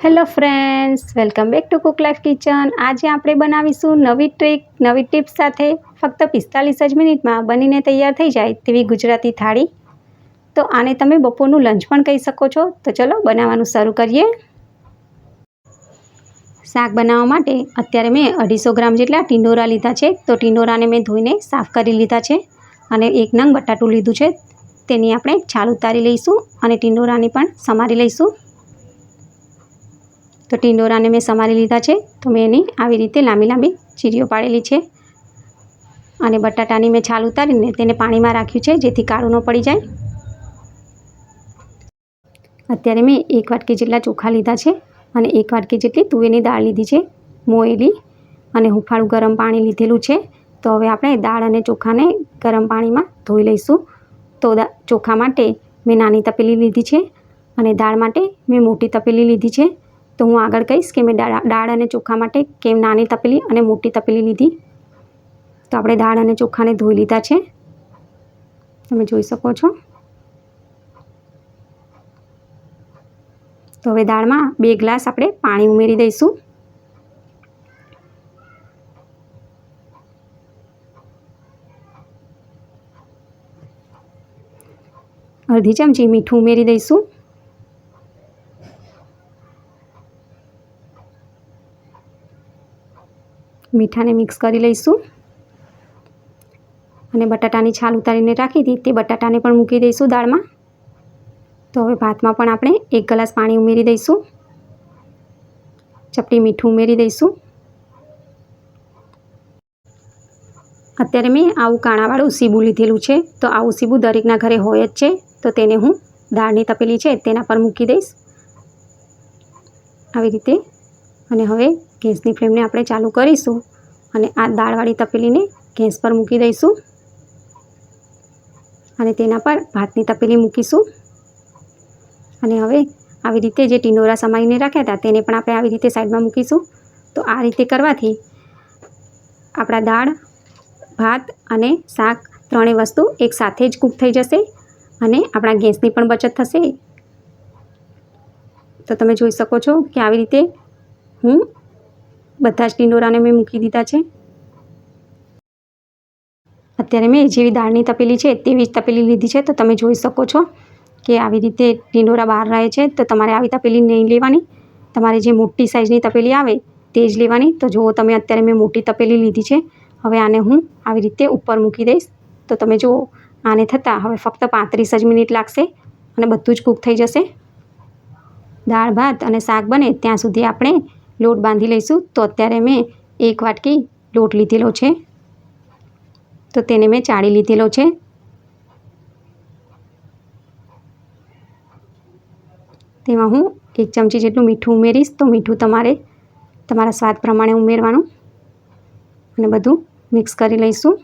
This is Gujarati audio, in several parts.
Hello friends welcome back to cook life kitchen આજે આપણે બનાવીશું નવી ટ્રીક નવી ટિપ્સ સાથે ફક્ત પિસ્તાલીસ જ મિનિટમાં બનીને તૈયાર થઈ જાય તેવી ગુજરાતી થાળી. તો આને તમે બપોરનું લંચ પણ કહી શકો છો. તો ચલો બનાવવાનું શરૂ કરીએ. શાક બનાવવા માટે અત્યારે મેં અઢીસો ગ્રામ જેટલા ટિંડોરા લીધા છે. તો ટિંડોરાને મેં ધોઈને સાફ કરી લીધા છે અને એક નંગ બટાટું લીધું છે. તેની આપણે છાલ ઉતારી લઈશું અને ટિંડોરાની પણ સમારી લઈશું. તો ટિંડોરાને મેં સમારી લીધા છે. તો મેં એની આવી રીતે લાંબી લાંબી ચીરીઓ પાડેલી છે. અને બટાટાની મેં છાલ ઉતારીને તેને પાણીમાં રાખ્યું છે, જેથી કાળું ન પડી જાય. અત્યારે મેં એક વાટકી જેટલા ચોખા લીધા છે અને એક વાટકી જેટલી તુવેરની દાળ લીધી છે. મોયેલી અને હુંફાળું ગરમ પાણી લીધેલું છે. તો હવે આપણે દાળ અને ચોખાને ગરમ પાણીમાં ધોઈ લઈશું. તો ચોખા માટે મેં નાની તપેલી લીધી છે અને દાળ માટે મેં મોટી તપેલી લીધી છે. તો હું આગળ કહીશ કે મેં દાળ અને ચોખા માટે કેમ નાની તપેલી અને મોટી તપેલી લીધી. તો આપણે દાળ અને ચોખાને ધોઈ લીધા છે. તમે જોઈ શકો છો. તો હવે દાળમાં બે ગ્લાસ આપણે પાણી ઉમેરી દઈશું. અડધી ચમચી મીઠું ઉમેરી દઈશું. મીઠાને મિક્સ કરી લઈશું. અને બટાટાની છાલ ઉતારીને રાખી હતી. તે બટાટાને પણ મૂકી દઈશું દાળમાં. તો હવે ભાતમાં પણ આપણે એક ગ્લાસ પાણી ઉમેરી દઈશું. ચપટી મીઠું ઉમેરી દઈશું. અત્યારે મેં આવું કાણાવાળું સીબું લીધેલું છે. તો આવું સીબું દરેકના ઘરે હોય જ છે. તો તેને હું દાળની તપેલી છે તેના પર મૂકી દઈશ. આવી રીતે. અને હવે ગેસની ફ્લેમને આપણે ચાલુ કરીશું અને આ દાળવાળી તપેલીને ગેસ પર મૂકી દઈશું. અને તેના પર ભાતની તપેલી મૂકીશું. અને હવે આવી રીતે જે ટીંડોરા સમારીને રાખ્યા હતા તેને પણ આપણે આવી રીતે સાઈડમાં મૂકીશું. તો આ રીતે કરવાથી આપણા દાળ, ભાત અને શાક ત્રણેય વસ્તુ એક સાથે જ કૂક થઈ જશે અને આપણા ગેસની પણ બચત થશે. તો તમે જોઈ શકો છો કે આવી રીતે હું બધા જ ટીંડોરાને મેં મૂકી દીધા છે. અત્યારે મેં જેવી દાળની તપેલી છે, તેવી જ તપેલી લીધી છે. તો તમે જોઈ શકો છો કે આવી રીતે ટીંડોરા બહાર રહે છે. તો તમારે આવી તપેલી નહીં લેવાની. તમારે જે મોટી સાઇઝની તપેલી આવે તે જ લેવાની. તો જુઓ તમે, અત્યારે મેં મોટી તપેલી લીધી છે. હવે આને હું આવી રીતે ઉપર મૂકી દઈશ. તો તમે જુઓ, આને થતાં હવે ફક્ત પાંત્રીસ જ મિનિટ લાગશે અને બધું જ કૂક થઈ જશે. દાળ, ભાત અને શાક બને ત્યાં સુધી આપણે લોટ બાંધી લઈશું. તો અત્યારે મેં એક વાટકી લોટ લીધેલો છે. તો તેને મેં ચાળી લીધેલો છે. તેમાં હું એક ચમચી જેટલું મીઠું ઉમેરીશ. તો મીઠું તમારે તમારા સ્વાદ પ્રમાણે ઉમેરવાનું. અને બધું મિક્સ કરી લઈશું.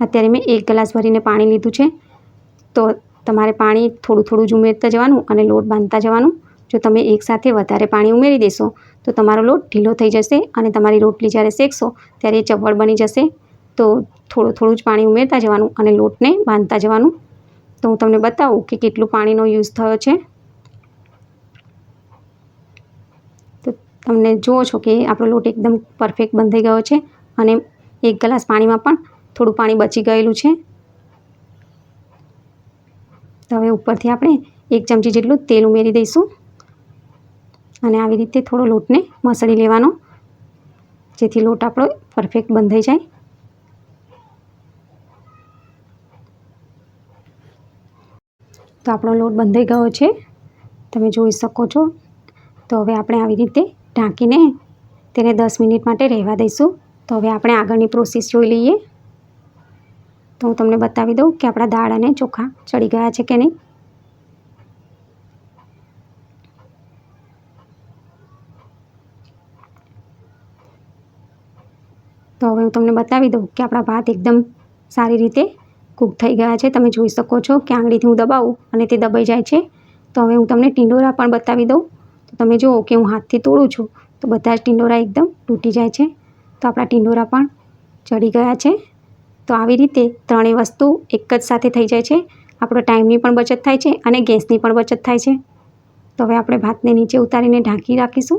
અત્યારે મેં એક ગ્લાસ ભરીને પાણી લીધું છે. તો તમારે પાણી થોડું થોડું જ ઉમેરતા જવાનું અને લોટ બાંધતા જવાનું. જો તમે એકસાથે વધારે પાણી ઉમેરી દેશો, તો તમારો લોટ ઢીલો થઈ જશે અને તમારી રોટલી જ્યારે શેકશો ત્યારે એ ચવળ બની જશે. તો થોડું થોડું જ પાણી ઉમેરતા જવાનું અને લોટને બાંધતા જવાનું. તો હું તમને બતાવું કે કેટલું પાણીનો યુઝ થયો છે. તો તમને જુઓ છો કે આપણો લોટ એકદમ પરફેક્ટ બંધાઈ ગયો છે અને એક ગ્લાસ પાણીમાં પણ થોડું પાણી બચી ગયેલું છે. તો હવે ઉપરથી આપણે એક ચમચી જેટલું તેલ ઉમેરી દઈશું. અને આવી રીતે થોડો લોટને મસળી લેવાનો, જેથી લોટ આપણો પરફેક્ટ બંધાઈ જાય. તો આપણો લોટ બંધાઈ ગયો છે. તમે જોઈ શકો છો. તો હવે આપણે આવી રીતે ઢાંકીને તેને દસ મિનિટ માટે રહેવા દઈશું. તો હવે આપણે આગળની પ્રોસેસ જોઈ લઈએ. તો હું તમને બતાવી દઉં કે આપણા દાળ અને ચોખા ચડી ગયા છે કે નહીં. તો હવે હું તમને બતાવી દઉં કે આપણા ભાત એકદમ સારી રીતે કૂક થઈ ગયા છે. તમે જોઈ શકો છો કે આંગળીથી હું દબાવું અને તે દબાઈ જાય છે. તો હવે હું તમને ટીંડોરા પણ બતાવી દઉં. તો તમે જુઓ કે હું હાથથી તોડું છું. તો બધા જ ટીંડોરા એકદમ તૂટી જાય છે. તો આપણા ટીંડોરા પણ ચડી ગયા છે. તો આવી રીતે ત્રણેય વસ્તુ એક જ સાથે થઈ જાય છે. આપણો ટાઈમની પણ બચત થાય છે અને ગેસની પણ બચત થાય છે. તો હવે આપણે ભાતને નીચે ઉતારીને ઢાંકી રાખીશું.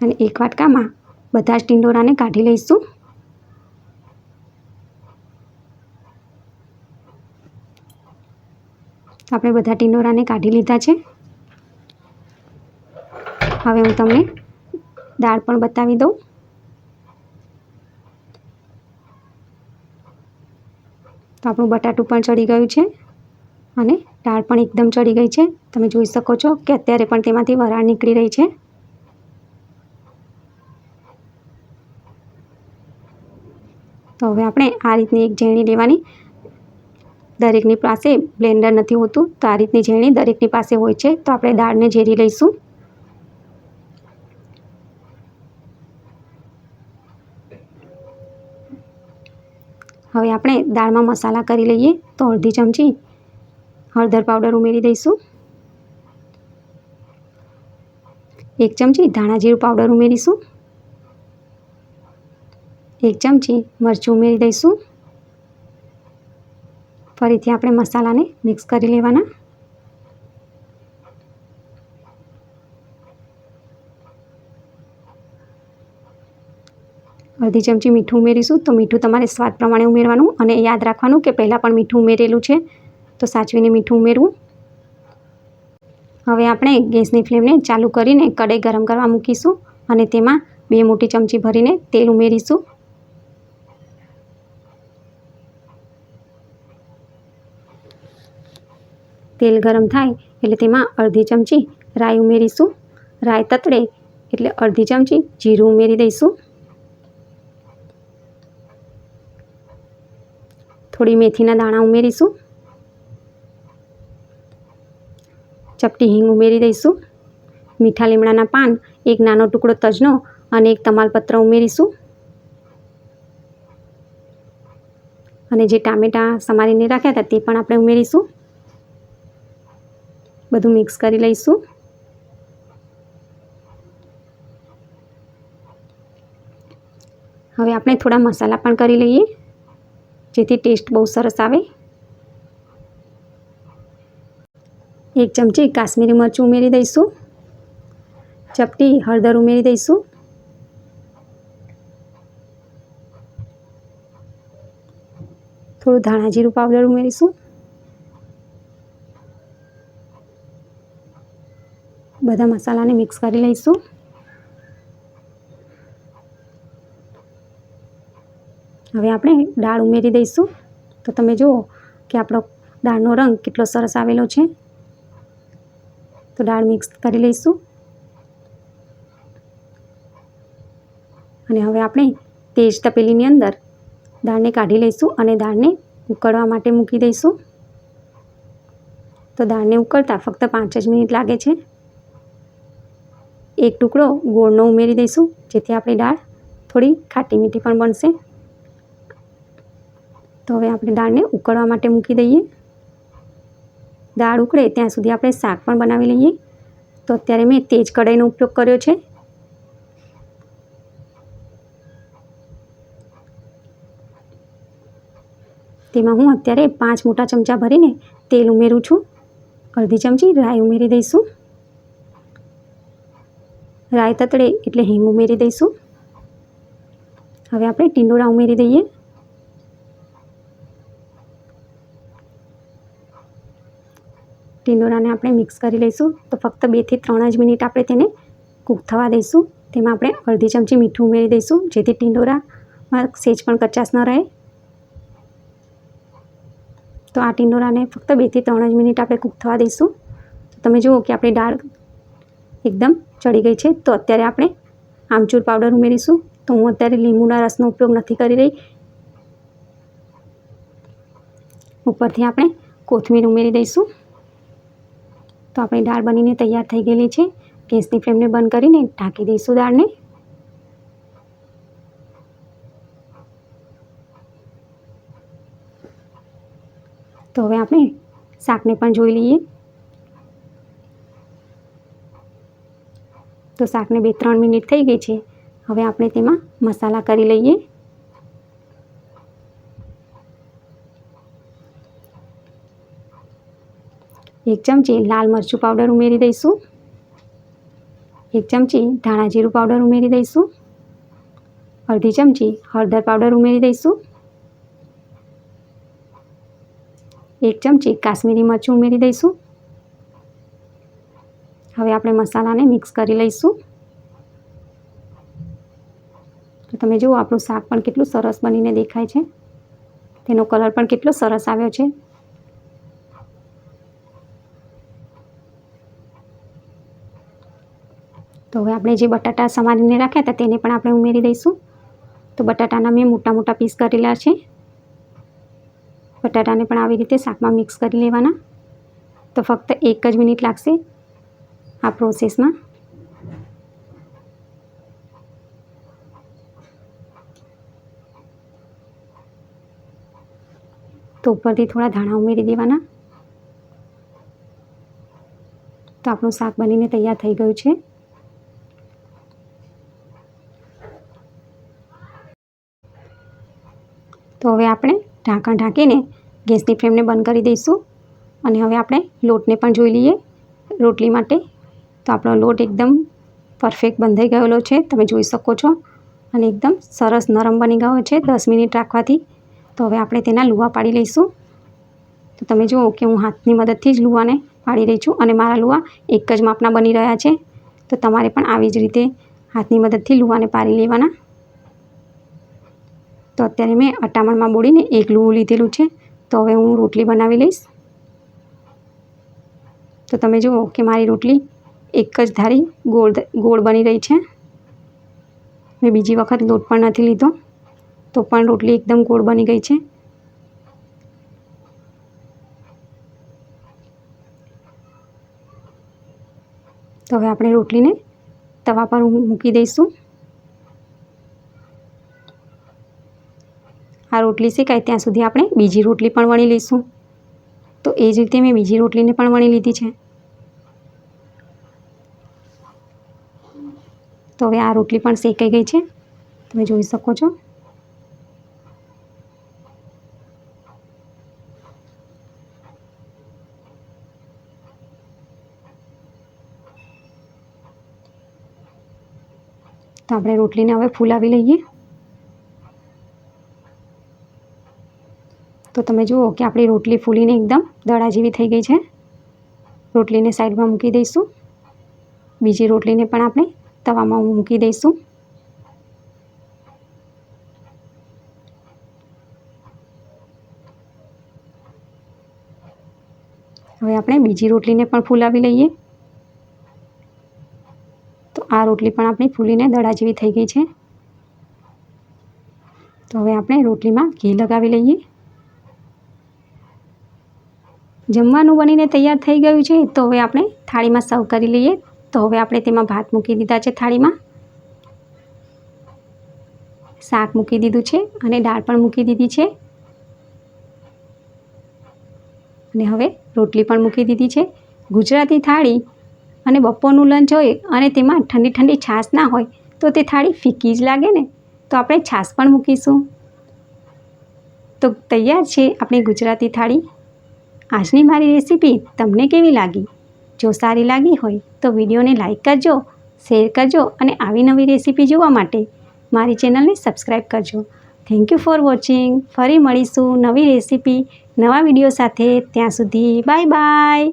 અને એક વાટકામાં બધા જ ટીંડોરાને કાઢી લઈશું. આપણે બધા ટીંડોરાને કાઢી લીધા છે. હવે હું તમને દાળ પણ બતાવી દઉં. તો આપણું બટાટું પણ ચડી ગયું છે અને દાળ પણ એકદમ ચડી ગઈ છે. તમે જોઈ શકો છો કે અત્યારે પણ તેમાંથી વરાળ નીકળી રહી છે. તો હવે આપણે આ રીતની એક ઝેણી લેવાની. દરેકની પાસે બ્લેન્ડર નથી હોતું, તો આ રીતની ઝેણી દરેકની પાસે હોય છે. તો આપણે દાળને ઝેરી લઈશું. હવે આપણે દાળમાં મસાલા કરી લઈએ, તો અડધી ચમચી હળદર પાવડર ઉમેરી દઈશું. એક ચમચી ધાણા જીરું પાવડર ઉમેરીશું. એક ચમચી મરચું ઉમેરી દઈશું. ફરીથી આપણે મસાલાને મિક્સ કરી લેવાના. અડધી ચમચી મીઠું ઉમેરીશું. તો મીઠું તમારે સ્વાદ પ્રમાણે ઉમેરવાનું અને યાદ રાખવાનું કે પહેલાં પણ મીઠું ઉમેરેલું છે. તો સાચવીને મીઠું ઉમેરવું. હવે આપણે ગેસની ફ્લેમને ચાલુ કરીને કઢાઈ ગરમ કરવા મૂકીશું અને તેમાં બે મોટી ચમચી ભરીને તેલ ઉમેરીશું. તેલ ગરમ થાય એટલે તેમાં અડધી ચમચી રાઈ ઉમેરીશું. રાઈ તતડે એટલે અડધી ચમચી જીરું ઉમેરી દઈશું. થોડી મેથીના દાણા ઉમેરીશું. ચપટી હિંગ ઉમેરી દઈશું. મીઠા લીમડાના પાન, એક નાનો ટુકડો તજનો અને એક તમાલપત્ર ઉમેરીશું. અને જે ટામેટાં સમારીને રાખ્યા હતા તે પણ આપણે ઉમેરીશું. બધું મિક્સ કરી લઈશું. હવે આપણે થોડા મસાલા પણ કરી લઈએ, જેથી ટેસ્ટ બહુ સરસ આવે. એક ચમચી કાશ્મીરી મરચું ઉમેરી દઈશું. ચપટી હળદર ઉમેરી દઈશું. થોડું ધાણા જીરું પાવડર ઉમેરીશું. બધા મસાલાને મિક્સ કરી લઈશું. હવે આપણે દાળ ઉમેરી દઈશું. તો તમે જુઓ કે આપણો દાળનો રંગ કેટલો સરસ આવેલો છે. તો દાળ મિક્સ કરી લઈશું. અને હવે આપણે તેજ તપેલીની અંદર દાળને કાઢી લઈશું અને દાળને ઉકળવા માટે મૂકી દઈશું. તો દાળને ઉકળતા ફક્ત પાંચ જ મિનિટ લાગે છે. એક ટુકડો ગોળનો ઉમેરી દઈશું, જેથી આપણી દાળ થોડી ખાટી મીઠી પણ બનશે. તો હવે આપણે દાળને ઉકળવા માટે મૂકી દઈએ. દાળ ઉકળે ત્યાં સુધી આપણે શાક પણ બનાવી લઈએ. તો અત્યારે મેં તેજ કઢાઈનો ઉપયોગ કર્યો છે. તેમાં હું અત્યારે પાંચ મોટા ચમચા ભરીને તેલ ઉમેરું છું. અડધી ચમચી રાઈ ઉમેરી દઈશું. રાઈ તતડે એટલે હિંગ ઉમેરી દઈશું. હવે આપણે ટીંડોળા ઉમેરી દઈએ. ટીંડોળાને આપણે મિક્સ કરી લઈશું. તો ફક્ત બેથી ત્રણ જ મિનિટ આપણે તેને કૂક થવા દઈશું. તેમાં આપણે અડધી ચમચી મીઠું ઉમેરી દઈશું, જેથી ટીંડોરામાં સેજ પણ કચાશ ન રહે. તો આ ટીંડોરાને ફક્ત બેથી ત્રણ જ મિનિટ આપણે કૂક થવા દઈશું. તમે જુઓ કે આપણી દાળ એકદમ ચડી ગઈ છે, તો અત્યારે આપણે આમચૂર પાવડર ઉમેરીશું. તો હું અત્યારે લીંબુના રસનો ઉપયોગ નથી કરી રહી. ઉપરથી આપણે કોથમીર ઉમેરી દઈશું. તો આપણી દાળ બનીને તૈયાર થઈ ગયેલી છે. ગેસની ફ્લેમને બંધ કરીને ઢાંકી દઈશું દાળને. તો હવે આપણે શાકને પણ જોઈ લઈએ. તો શાકને બે ત્રણ મિનિટ થઈ ગઈ છે. હવે આપણે તેમાં મસાલા કરી લઈએ. એક ચમચી લાલ મરચું પાવડર ઉમેરી દઈશું. એક ચમચી ધાણા જીરું પાવડર ઉમેરી દઈશું. અડધી ચમચી હળદર પાવડર ઉમેરી દઈશું. એક ચમચી કાશ્મીરી મરચું ઉમેરી દઈશું. હવે આપણે મસાલાને મિક્સ કરી લઈશું. તો તમે જુઓ, આપણું શાક પણ કેટલું સરસ બનીને દેખાય છે. તેનો કલર પણ કેટલો સરસ આવ્યો છે. તો હવે આપણે જે બટાટા સમારીને રાખ્યા હતા તેને પણ આપણે ઉમેરી દઈશું. તો બટાટાના મેં મોટા મોટા પીસ કરેલા છે. બટાટાને પણ આવી રીતે શાકમાં મિક્સ કરી લેવાના. તો ફક્ત એક જ મિનિટ લાગશે. આ પ્રોસેસમાં તો ઉપરથી થોડા ધાણા ઉમેરી દેવાના. તો આપણું શાક બનીને તૈયાર થઈ ગયું છે. તો હવે આપણે ઢાંકણ ઢાંકીને ગેસની ફ્લેમને બંધ કરી દઈશું. અને હવે આપણે લોટને પણ જોઈ લઈએ. રોટલી માટે તો આપણો લોટ એકદમ પરફેક્ટ બંધાઈ ગયેલો છે. તમે જોઈ શકો છો. અને એકદમ સરસ નરમ બની ગયો છે દસ મિનિટ રાખવાથી. તો હવે આપણે તેના લુવા પાડી લઈશું. તો તમે જુઓ કે હું હાથની મદદથી જ લુવાને પાડી રહી છું અને મારા લુવા એક જ માપના બની રહ્યા છે. તો તમારે પણ આવી જ રીતે હાથની મદદથી લુવાને પાડી લેવાના. તો અત્યારે મેં અટામણમાં બોળીને એક લુવું લીધેલું છે. તો હવે હું રોટલી બનાવી લઈશ. તો તમે જુઓ કે મારી રોટલી એક જ ધારી ગોળ ગોળ બની રહી છે. મેં બીજી વખત લોટ પણ નથી લીધો, તો પણ રોટલી એકદમ ગોળ બની ગઈ છે. તો હવે આપણે રોટલીને તવા પર મૂકી દઈશું. આ રોટલી શેકાય ત્યાં સુધી આપણે બીજી રોટલી પણ વણી લઈશું. તો એ જ રીતે મેં બીજી રોટલીને પણ વણી લીધી છે. તો હવે આ રોટલી પણ શેકાઈ ગઈ છે. તમે જોઈ શકો છો. તો આપણે રોટલીને હવે ફૂલાવી લઈએ. તો તમે જુઓ કે આપણી રોટલી ફૂલીને એકદમ દડા જેવી થઈ ગઈ છે. રોટલીને સાઈડમાં મૂકી દઈશું. બીજી રોટલીને પણ આપણે તવામાં મૂકી દઈશું. હવે આપણે બીજી રોટલીને પણ ફૂલાવી લઈએ. તો આ રોટલી પણ આપણી ફૂલીને દડા જેવી થઈ ગઈ છે. તો હવે આપણે રોટલીમાં ઘી લગાવી લઈએ. જમવાનું બનીને તૈયાર થઈ ગયું છે, તો હવે આપણે થાળીમાં સર્વ કરી લઈએ. તો હવે આપણે તેમાં ભાત મૂકી દીધા છે થાળીમાં. શાક મૂકી દીધું છે અને દાળ પણ મૂકી દીધી છે. અને હવે રોટલી પણ મૂકી દીધી છે. ગુજરાતી થાળી અને બપોરનું લંચ હોય અને તેમાં ઠંડી ઠંડી છાશ ના હોય તો તે થાળી ફીકી જ લાગે ને. તો આપણે છાશ પણ મૂકીશું. તો તૈયાર છે આપણી ગુજરાતી થાળી. આજની મારી રેસીપી તમને કેવી લાગી? જો સારી લાગી હોય તો વિડીયોને લાઇક કરજો, શેર કરજો અને આવી નવી રેસીપી જોવા માટે મારી ચેનલને સબસ્ક્રાઈબ કરજો. થેન્ક યુ ફોર વોચિંગ ફરી મળીશું નવી રેસીપી, નવા વીડિયો સાથે. ત્યાં સુધી બાય બાય